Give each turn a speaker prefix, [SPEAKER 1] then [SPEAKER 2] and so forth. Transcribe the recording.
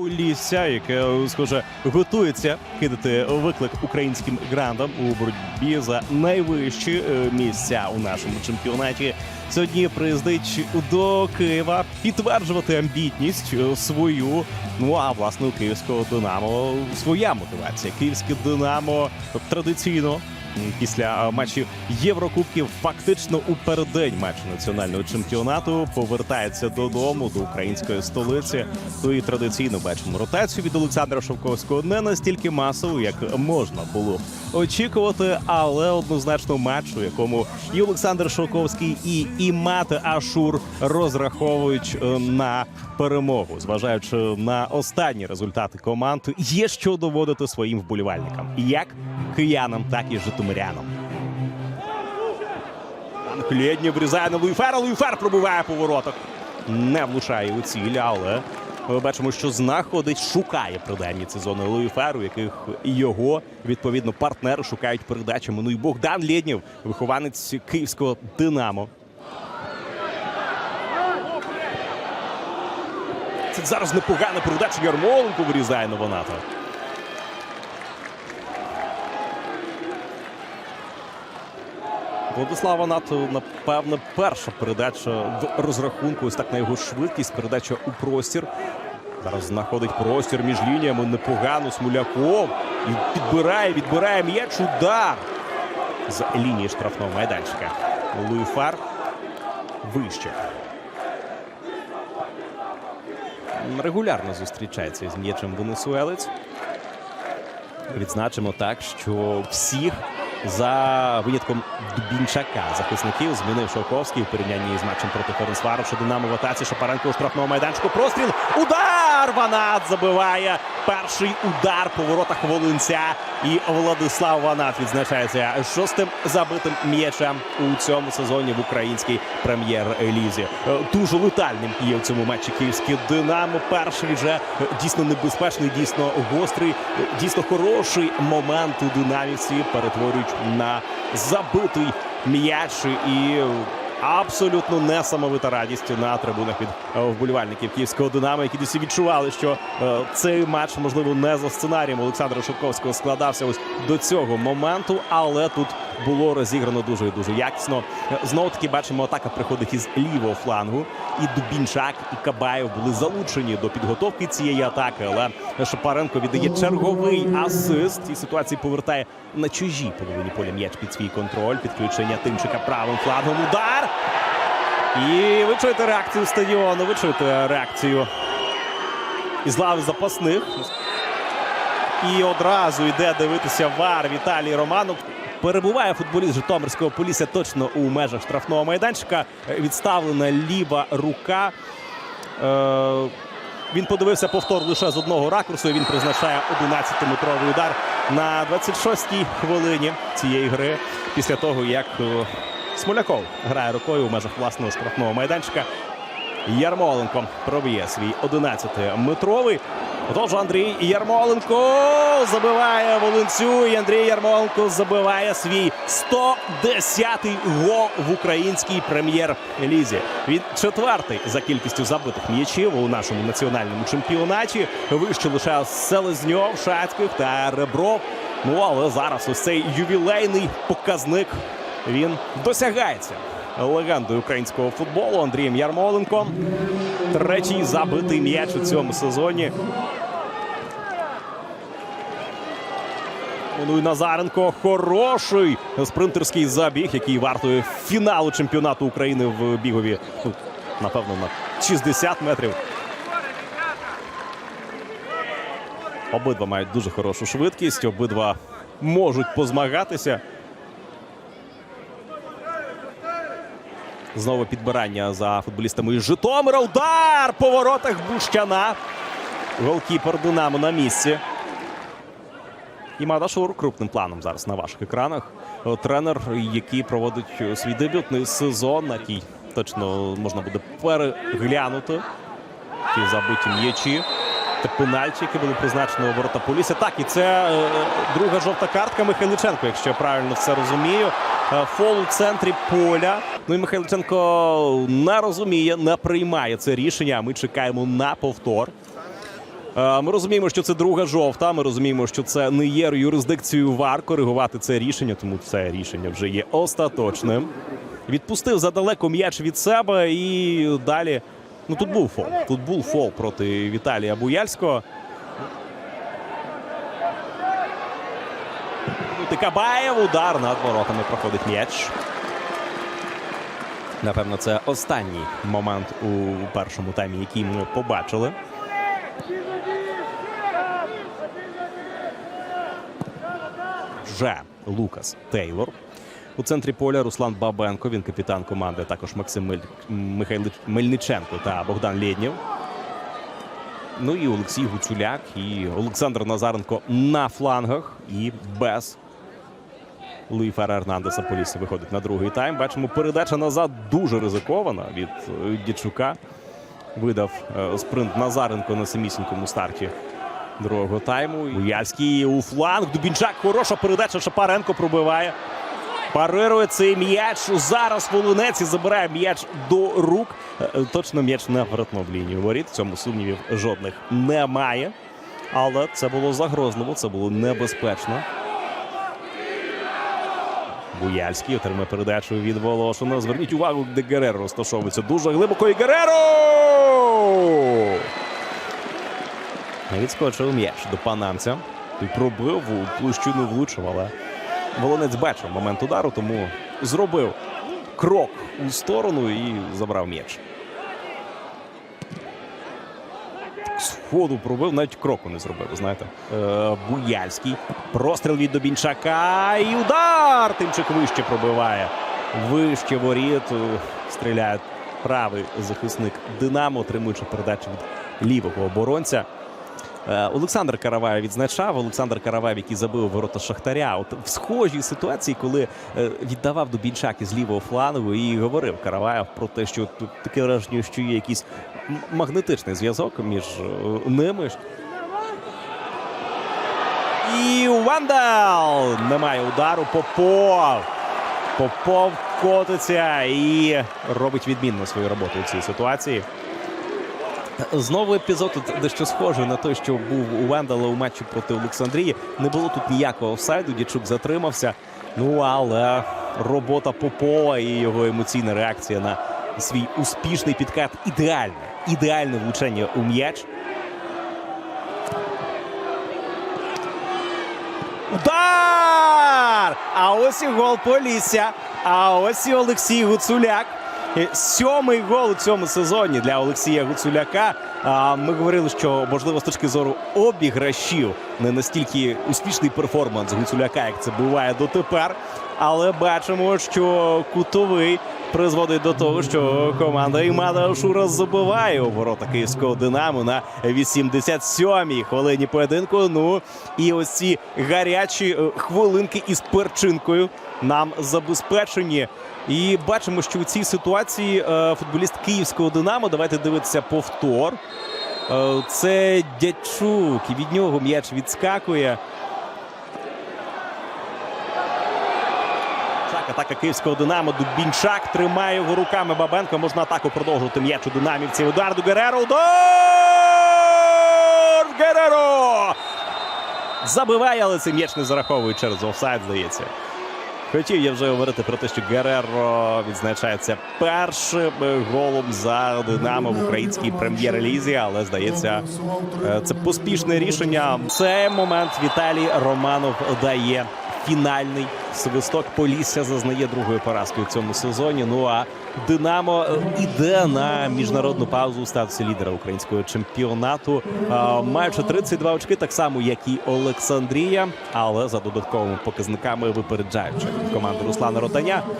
[SPEAKER 1] Полісся, яке схоже готується кидати виклик українським грандам у боротьбі за найвищі е, місця у нашому чемпіонаті. Сьогодні приїздить до Києва підтверджувати амбітність е, свою. Ну а власне у київського Динамо своя мотивація. Київське Динамо традиційно після е, матчів Єврокубків, фактично у переддень матчу національного чемпіонату, повертається додому до української столиці. То і традиційно бачимо ротацію від Олександра Шовковського не настільки масово, як можна було очікувати, але однозначно матч, у якому і Олександр Шовковський, і Імат Ашур розраховують е, на перемогу, зважаючи на останні результати команд, є що доводити своїм вболівальникам, як киянам, так і житомирянам. Клєдні врізає на Луїфера. Луїфер пробиває по воротах. Не влучає у ціль, але ми бачимо, що знаходить, шукає принаймні ці зони Луїфер, у яких його відповідно партнери шукають передачами. Ну і Богдан Лєднєв, вихованець київського Динамо. Це зараз непогана передача. Ярмоленко вирізає на Владислава НАТО, напевно, перша передача в розрахунку. Ось так на його швидкість. Передача у простір. Зараз знаходить простір між лініями. Непогано Смуляков. І підбирає, відбирає м'яч. Удар з лінії штрафного майданчика. Луїфар вище. Регулярно зустрічається з м'ячем венесуелець. Відзначимо так, що всіх за винятком Дубінчака захисників змінив Шовковський у порівнянні з матчем проти Ференсваровича. Динамо в атаці Шапаренко у штрафному майданчику. Простріл. Удар! Ванат забиває. Перший удар по воротах Волинця. І Владислав Ванат відзначається шостим забитим м'ячем у цьому сезоні в українській прем'єр-лізі. Е, Дуже летальним є в цьому матчі київське Динамо. Перший вже е, дійсно небезпечний, дійсно гострий, е, дійсно хороший момент у динаміці перетворюють на забитий м'яч і абсолютно несамовита радість на трибунах від е, вболівальників київського динамо, які досі відчували, що е, цей матч можливо не за сценарієм Олександра Шовковського складався ось до цього моменту, але тут було розіграно дуже і дуже якісно. Знову таки бачимо, атака приходить із лівого флангу. І Дубінчак, і Кабаєв були залучені до підготовки цієї атаки. Але Шапаренко віддає черговий асист. І ситуації повертає на чужій половині поля м'яч під свій контроль. Підключення Тимчика правим флангом. Удар. І ви чуєте реакцію стадіону. Ви чуєте реакцію із лави запасних. І одразу йде дивитися вар Віталій Романов. Перебуває футболіст Житомирського полісся точно у межах штрафного майданчика. Відставлена ліва рука. Е, він подивився повтор лише з одного ракурсу. і Він призначає 11-метровий удар на 26-й хвилині цієї гри. Після того, як е, Смоляков грає рукою у межах власного штрафного майданчика. Ярмоленко проб'є свій 11-метровий. Отож, Андрій Ярмоленко забиває Волинцю. І Андрій Ярмоленко забиває свій 110-й гол в українській прем'єр-лізі. Він четвертий за кількістю забитих м'ячів у нашому національному чемпіонаті. Вище лише Селезньов, Шацьких та Ребров. Ну але зараз ось цей ювілейний показник він досягається легендою українського футболу Андрієм Ярмоленком. Третій забитий м'яч у цьому сезоні. Ну і Назаренко хороший спринтерський забіг, який вартує фіналу чемпіонату України в бігові. Ну, напевно, на 60 метрів. Обидва мають дуже хорошу швидкість, обидва можуть позмагатися. Знову підбирання за футболістами із Житомира. Удар по воротах Бущана. Голкіпер Динамо на місці. І Мадашур крупним планом зараз на ваших екранах. Е, Тренер, який проводить е, свій дебютний сезон, на який точно можна буде переглянути. Ті забиті м'ячі. Та пенальті, які були призначені у ворота Полісся. Так, і це е, друга жовта картка Михайличенко, якщо я правильно все розумію. Е, Фол у центрі поля. Ну і Михайличенко не розуміє, не приймає це рішення. Ми чекаємо на повтор. Е, Ми розуміємо, що це друга жовта. Ми розуміємо, що це не є юрисдикцією ВАР коригувати це рішення, тому це рішення вже є остаточним. Відпустив задалеко м'яч від себе і далі. Ну тут був фол. Тут був фол проти Віталія Буяльського. Тикабаєв удар над воротами проходить м'яч. Напевно, це останній момент у першому таймі, який ми побачили. Вже Лукас Тейлор. У центрі поля Руслан Бабенко. Він капітан команди. Також Максим Михайлич Мельниченко та Богдан Лєднєв. Ну і Олексій Гуцуляк і Олександр Назаренко на флангах і без Луї Фера Ернандеса Полісся виходить на другий тайм. Бачимо, передача назад дуже ризикована від е, Дячука. Видав е, спринт Назаренко на самісінькому старті другого тайму. Буяльський у фланг. Дубінчак. Хороша передача. Шапаренко пробиває. Парирує цей м'яч. Зараз Волинець і забирає м'яч до рук. Е, Точно м'яч не в лінію воріт. В цьому сумнівів жодних немає. Але це було загрозливо, це було небезпечно. Буяльський отримає передачу від Волошина. Зверніть увагу, де Гереро розташовується дуже глибоко. І Гереро! Відскочив м'яч до панамця. І пробив у площину влучив, але Волонець бачив момент удару, тому зробив крок у сторону і забрав м'яч. Сходу пробив, навіть кроку не зробив, знаєте. Е, Буяльський. Простріл від Добінчака. І удар! Тимчик вище пробиває. Вище воріт. Е, Стріляє правий захисник Динамо, отримуючи передачу від лівого оборонця. Е, Олександр Караваєв відзначав. Олександр Караваєв, який забив ворота Шахтаря. От в схожій ситуації, коли е, віддавав Дубінчак із лівого флангу, і говорив Караваєв про те, що тут таке враження, що є якийсь магнетичний зв'язок між ними. І Вандал! Немає удару. Попов. Попов котиться і робить відмінно свою роботу у цій ситуації. Знову епізод дещо схожий на той, що був у Вендала у матчі проти Олександрії. Не було тут ніякого офсайду. Дячук затримався. Ну але робота Попова і його емоційна реакція на свій успішний підкат ідеальне, ідеальне влучення у м'яч. Удар! А ось і гол Полісся. А ось і Олексій Гуцуляк. Сьомий гол у цьому сезоні для Олексія Гуцуляка. А ми говорили, що можливо з точки зору обіграшів не настільки успішний перформанс Гуцуляка, як це буває дотепер. Але бачимо, що кутовий призводить до того, що команда Імада Шура забиває у ворота київського динамо на 87-й хвилині поєдинку. Ну і ось ці гарячі е, хвилинки із перчинкою нам забезпечені. І бачимо, що у цій ситуації е, футболіст київського динамо. Давайте дивитися повтор. Е, це Дячук, і від нього м'яч відскакує. Атака київського Динамо. Дубінчак тримає його руками. Бабенко можна атаку продовжувати м'яч у динамівців. Удар до Гереро. Удар! Гереро! Забиває, але цей м'яч не зараховує через офсайд, здається. Хотів я вже говорити про те, що Гереро відзначається першим голом за Динамо в українській прем'єр-лізі, але здається, е, це поспішне рішення. Цей момент Віталій Романов дає фінальний свисток. Полісся зазнає другої поразки в цьому сезоні. Ну а Динамо е, іде на міжнародну паузу у статусі лідера українського чемпіонату, маючи 32 очки, так само як і Олександрія, але за додатковими показниками випереджаючи команду Руслана Ротаня.